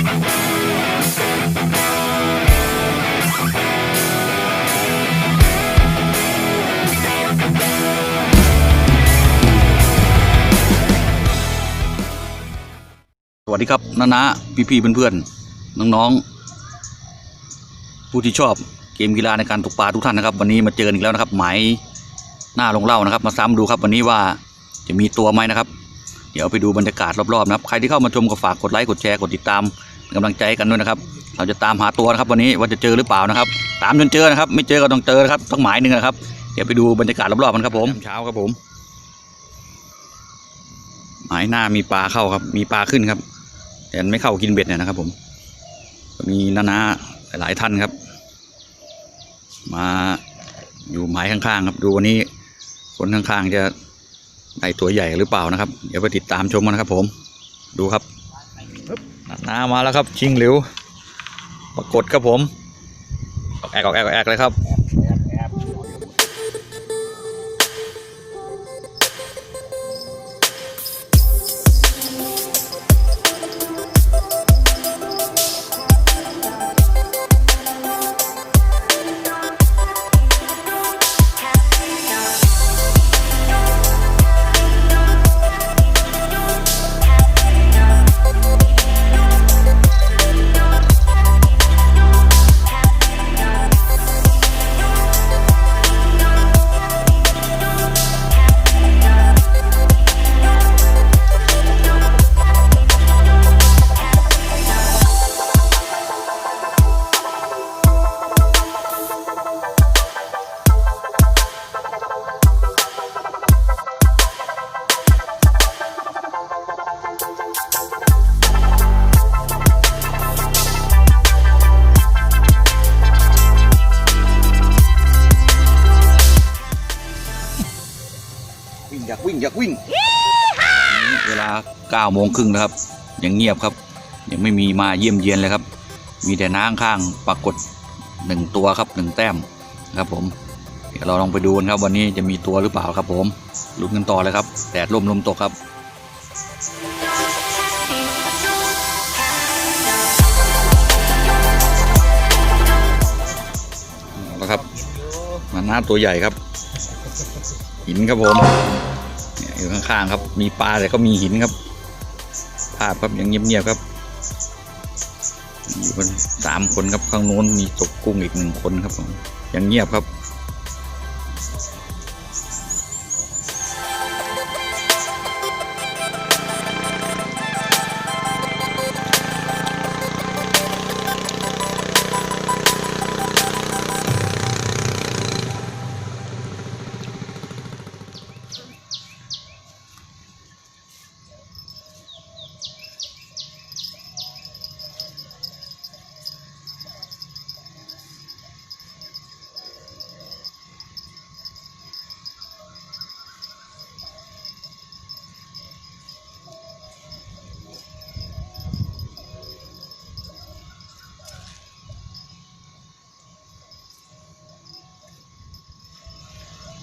สวัสดีครับน้านาพี่พี่ๆเพื่อนๆน้องๆ ผู้ที่ชอบเกมกีฬาในการตกปลาทุกท่านนะครับ วันนี้มาเจอกันอีกแล้วนะครับ หมายหน้าลงเล่านะครับ มาซ้ำดูครับวันนี้ว่าจะมีตัวไหมนะครับ เดี๋ยวไปดูบรรยากาศรอบๆนะครับ ใครที่เข้ามาชมก็ฝากกดไลค์กดแชร์กดติดตาม กำลังใจให้กันด้วยนะครับ เราจะตามหาตัวนะครับวันนี้ว่าจะเจอหรือเปล่านะครับ ตามจนเจอนะครับ ไม่เจอก็ต้องเจอนะครับต้องหมายหนึ่งนะครับ เดี๋ยวไปดูบรรยากาศรอบๆกันครับผมเช้าครับผม หมายหน้ามีปลาเข้าครับ มีปลาขึ้นครับ แต่ไม่เข้ากินเบ็ดเนี่ยนะครับ ผมก็มีนานาหลายๆท่านครับ มาอยู่หมายข้างๆครับ ดูวันนี้คนข้างๆจะได้ตัวใหญ่หรือเปล่านะครับ เดี๋ยวไปติดตามชมกันนะครับผม ดูครับ น้ามาแล้วครับ ชิงหลิวปรากฏครับผมออกแอกออกแอกออกแอกเลยครับ อยากวิ่งอยากวิ่ง เวลาเก้าโมงครึ่งนะครับ ยังเงียบครับ ยังไม่มีมาเยี่ยมเยียนเลยครับ มีแต่น้ำข้างปรากฏหนึ่งตัวครับหนึ่งแต้มครับผม เดี๋ยวเราลองไปดูกันครับ วันนี้จะมีตัวหรือเปล่าครับ ผมลุ้นกันต่อเลยครับแดดลมลมตกครับเอาละครับมาหน้าตัวใหญ่ครับ หินครับผมเนี่ย อยู่ข้างๆครับ มีปลาแต่ก็มีหินครับ ภาพครับยังเงียบๆครับ อยู่กันสามคนครับข้างโน้นมีตกกุ้งอีกหนึ่งคนครับยังเงียบครับ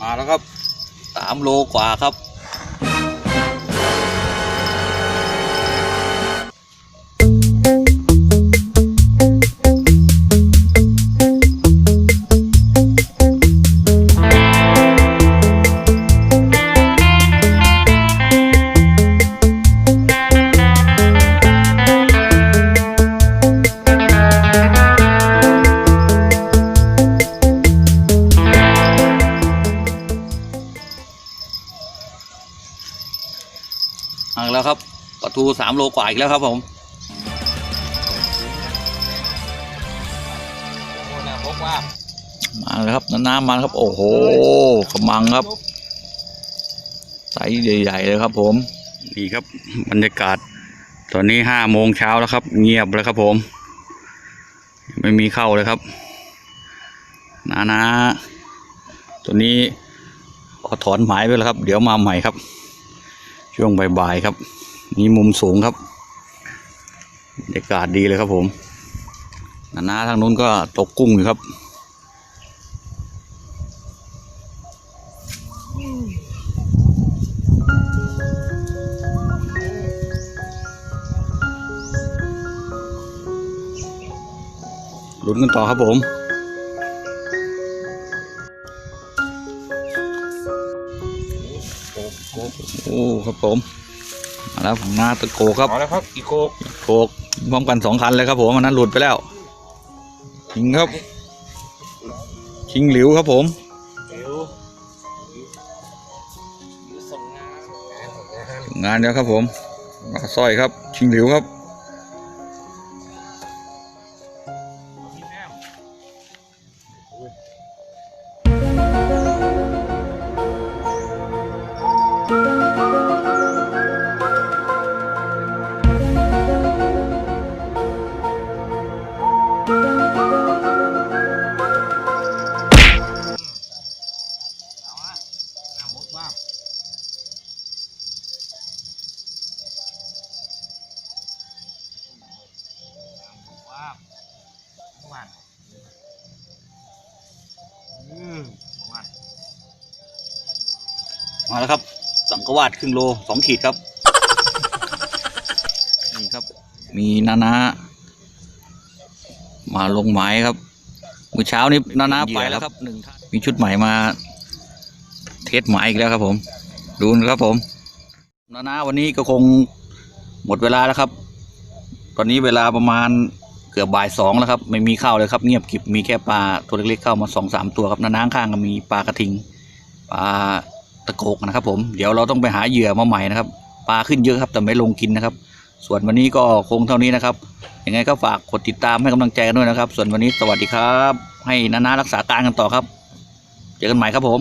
มาแล้วครับสามโลกว่าครับ ทูสามโลกว่าอีกแล้วครับผมมาแล้วครับน้ำๆมาแล้วครับ โอ้โหขมังครับไซส์ใหญ่ๆเลยครับ ผม นี่ครับบรรยากาศ ตอนนี้ห้าโมงเช้าแล้วครับ เงียบแล้วครับผม ไม่มีเข้าเลยครับนานาตัวนี้ขอถอนหมายไปแล้วครับ เดี๋ยวมาใหม่ครับ ช่วงบ่ายๆครับ นี่มุมสูงครับบรรยากาศดีเลยครับผมนานาทางนู้นก็ตกกุ้งอยู่ครับลุ้นกันต่อครับผม โอ้ ครับผม มาแล้วฝั่งหน้าตะโกครับเอาแล้วครับอีโคกโกกพร้อมกันสองคันเลยครับผมอันนั้นหลุดไปแล้วชิงครับชิงหลิวครับผมเดี๋ยวส่งงานส่งงานงานแล้วครับผมมาสร้อยครับ ชิงหลิวครับ มาแล้วครับ สังกวาดครึ่งโลสองขีดครับ นี่ครับ มีนานา มาลงไม้ครับมื้อเช้านี้นานาไปแล้วครับหนึ่งท่านมีชุดใหม่มา เทสหมายอีกแล้วครับผม ดูนะครับผม นานาวันนี้ก็คงหมดเวลาแล้วครับ ตอนนี้เวลาประมาณเกือบบ่ายสองแล้วครับ ไม่มีข้าวเลยครับ เงียบกริบมีแค่ปลาตัวเล็กๆเข้ามาสองสามตัวครับนานาข้างก็มีปลากระทิงปลา ตะโกกนะครับ ผมเดี๋ยวเราต้องไปหาเหยื่อมาใหม่นะครับปลาขึ้นเยอะครับแต่ไม่ลงกินนะครับ ส่วนวันนี้ก็คงเท่านี้นะครับยังไงก็ฝากกดติดตามให้กำลังใจกันด้วยนะครับ ส่วนวันนี้สวัสดีครับ ให้นานารักษาการกันต่อครับ เจอกันใหม่ครับผม